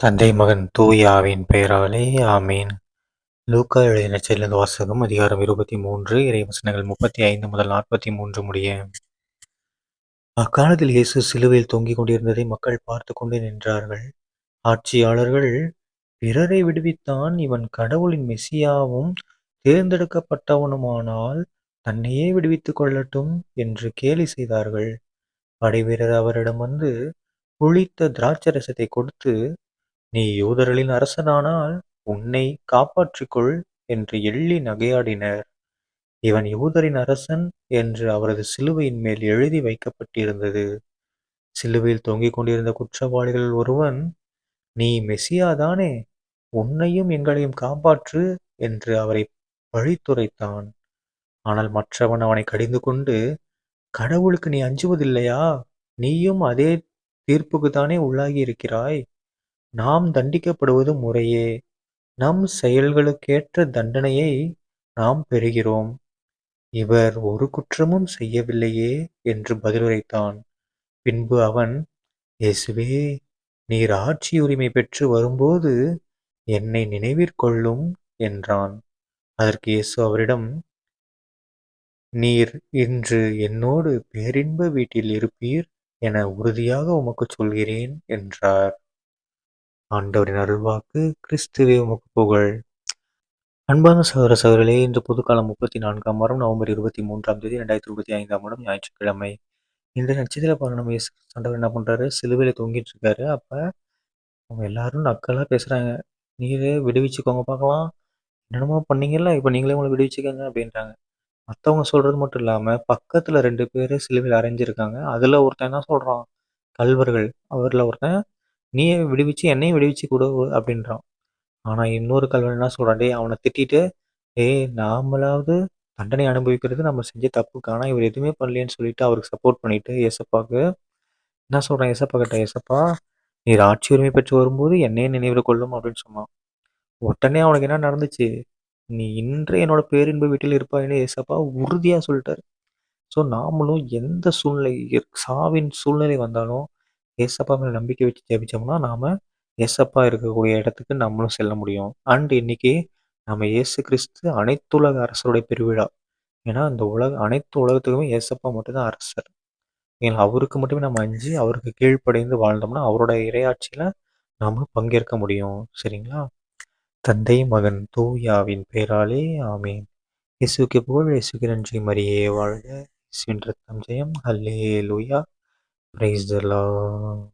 தந்தை மகன் தூயாவின் பெயராலே ஆமீன். லூக்கா எழுதின செல்லந்த வாசகம் அதிகாரம் இருபத்தி மூன்று இறைவசனங்கள் முப்பத்தி ஐந்து முதல் நாற்பத்தி மூன்று முடிய. அக்காலத்தில் இயேசு சிலுவையில் தொங்கிக் கொண்டிருந்ததை மக்கள் பார்த்து கொண்டு நின்றார்கள். ஆட்சியாளர்கள் பிறரை விடுவித்தான் இவன் கடவுளின் மெசியாவும் தேர்ந்தெடுக்கப்பட்டவனுமானால் தன்னையே விடுவித்துக் கொள்ளட்டும் என்று கேலி செய்தார்கள். படைவீரர் அவரிடம் வந்து புளித்த திராட்சரசத்தை கொடுத்து நீ யூதர்களின் அரசனானால் உன்னை காப்பாற்றிக்கொள் என்று எள்ளி நகையாடினர். இவன் யூதரின் அரசன் என்று அவரது சிலுவையின் மேல் எழுதி வைக்கப்பட்டிருந்தது. சிலுவையில் தொங்கிக் கொண்டிருந்த குற்றவாளிகள் ஒருவன் நீ மெசியாதானே உன்னையும் எங்களையும் காப்பாற்று என்று அவரை பழித்துரைத்தான். ஆனால் மற்றவன் அவனை கடிந்து கொண்டு கடவுளுக்கு நீ அஞ்சுவதில்லையா? நீயும் அதே தீர்ப்புக்கு தானே உள்ளாகி இருக்கிறாய் நாம் தண்டிக்கப்படுவது முறையே. நம் செயல்களுக்கேற்ற தண்டனையை நாம் பெறுகிறோம். இவர் ஒரு குற்றமும் செய்யவில்லையே என்று பதிலுரைத்தான். பின்பு அவன் இயேசுவே நீர் ஆட்சி உரிமை பெற்று வரும்போது என்னை நினைவிற்கொள்ளும் என்றான். அதற்கு இயேசு அவரிடம் நீர் இன்று என்னோடு பேரின்ப வீட்டில் இருப்பீர் என உறுதியாக உமக்கு சொல்கிறேன் என்றார். ஆண்டவரின் அருள்வாக்கு கிறிஸ்துவே உமக்கு புகழ். அன்பான சகோதர சகோதரிகளே இன்று புதுக்காலம் முப்பத்தி நான்காம் வாரம் நவம்பர் இருபத்தி மூன்றாம் தேதி ரெண்டாயிரத்தி இருபத்தி ஐந்தாம் வருடம் ஞாயிற்றுக்கிழமை. இந்த நட்சத்திர பாருங்க நம்ம என்ன பண்ணுறாரு சிலுவையில் தொங்கிட்டு இருக்காரு. அப்போ அவங்க எல்லாரும் நக்கலாக பேசுகிறாங்க நீரே விடுவிச்சுக்கோங்க பார்க்கலாம். என்னென்னமோ பண்ணீங்கல்ல இப்போ நீங்களே உங்களை விடுவிச்சுக்கோங்க அப்படின்றாங்க. மற்றவங்க சொல்கிறது மட்டும் இல்லாமல் பக்கத்தில் ரெண்டு பேர் சிலுவையில் அரைஞ்சிருக்காங்க அதில் ஒருத்தன் என்ன சொல்கிறான் கல்வர்கள். அவரில் ஒருத்தன் நீயே விடுவிச்சு என்னையும் விடுவிச்சு கொடு அப்படின்றான். ஆனால் இன்னொரு கல்வன் என்ன சொல்கிறான் டே அவனை திட்டிட்டு ஏய் நாமளாவது தண்டனை அனுபவிக்கிறது நம்ம செஞ்ச தப்புக்கு ஆனால் இவர் எதுவுமே பண்ணலேன்னு சொல்லிட்டு அவருக்கு சப்போர்ட் பண்ணிட்டு ஏசப்பாவுக்கு என்ன சொல்கிறான் ஏசப்பா கிட்ட? ஏசப்பா நீர் ஆட்சி உரிமை பெற்று வரும்போது என்னையே நினைவில் கொள்ளும் அப்படின்னு சொன்னான். உடனே அவனுக்கு என்ன நடந்துச்சு? நீ இன்று என்னோட பேரின்பு வீட்டில் இருப்பாயின்னு ஏசப்பா உறுதியாக சொல்லிட்டாரு. ஸோ நாமளும் எந்த சூழ்நிலை சாவின் சூழ்நிலை வந்தாலும் ஏசப்பா மேலே நம்பிக்கை வச்சு ஜெபிச்சோம்னா நாம் ஏசப்பா இருக்கக்கூடிய இடத்துக்கு நம்மளும் செல்ல முடியும். அண்ட் இன்னைக்கு நம்ம இயேசு கிறிஸ்து அனைத்துலக அரசருடைய பெருவிழா. ஏன்னா இந்த உலக அனைத்து உலகத்துக்குமே ஏசப்பா மட்டும்தான் அரசர். ஏன்னா அவருக்கு மட்டுமே நம்ம அஞ்சு அவருக்கு கீழ்ப்படைந்து வாழ்ந்தோம்னா அவரோட இரையாட்சியில் நாம் பங்கேற்க முடியும். சரிங்களா? தந்தை மகன் தூயாவின் பேராலே ஆமேன். இயேசுக்கு புகழ் இயேசுக்கு நன்றி மரியே வாழ்க. இயேசுவின் ரத்தம் ஜெயம். அல்லே லூயா Praise the Lord.